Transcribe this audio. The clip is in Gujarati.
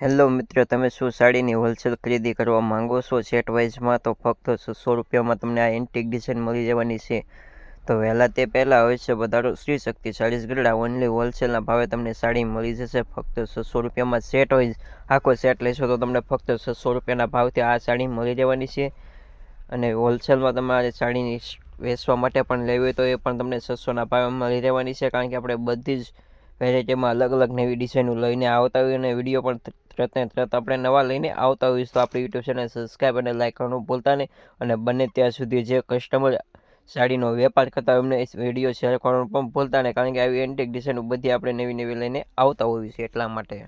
હેલો મિત્રો, તમે શું સાડીની હોલસેલ ખરીદી કરવા માંગો છો? સેટ વાઇઝમાં તો ફક્ત છસો રૂપિયામાં તમને આ એન્ટિક ડિઝાઇન મળી જવાની છે. તો વહેલા તે પહેલાં અવશ્ય વધારો શ્રી શક્તિ ચાળીસ ગરડા ઓનલી હોલસેલના ભાવે તમને સાડી મળી જશે. ફક્ત છસો રૂપિયામાં સેટ વાઇઝ આખો સેટ લેશો તો તમને ફક્ત છસો રૂપિયાના ભાવથી આ સાડી મળી જવાની છે. અને હોલસેલમાં તમારે સાડીની વેચવા માટે પણ લેવી હોય તો એ પણ તમને છસોના ભાવે મળી રહેવાની છે, કારણ કે આપણે બધી જ વેરાયટીમાં અલગ અલગ નવી ડિઝાઇનો લઈને આવતા હોઈએ અને વીડિયો પણ તરત ને તરત આપણે નવા લઈને આવતા હોઈશ તો આપણી યુટ્યુબ ચેનલ સબસ્ક્રાઈબ અને લાઈક કરવાનું ભૂલતા નહીં. અને બને ત્યાં સુધી જે કસ્ટમર સાડીનો વેપાર કરતા એમને વીડિયો શેર કરવાનું પણ ભૂલતા નહીં, કારણ કે આવી એન્ટિક ડિઝાઇનો બધી આપણે નવી નવી લઈને આવતા હોઈએ છીએ એટલા માટે.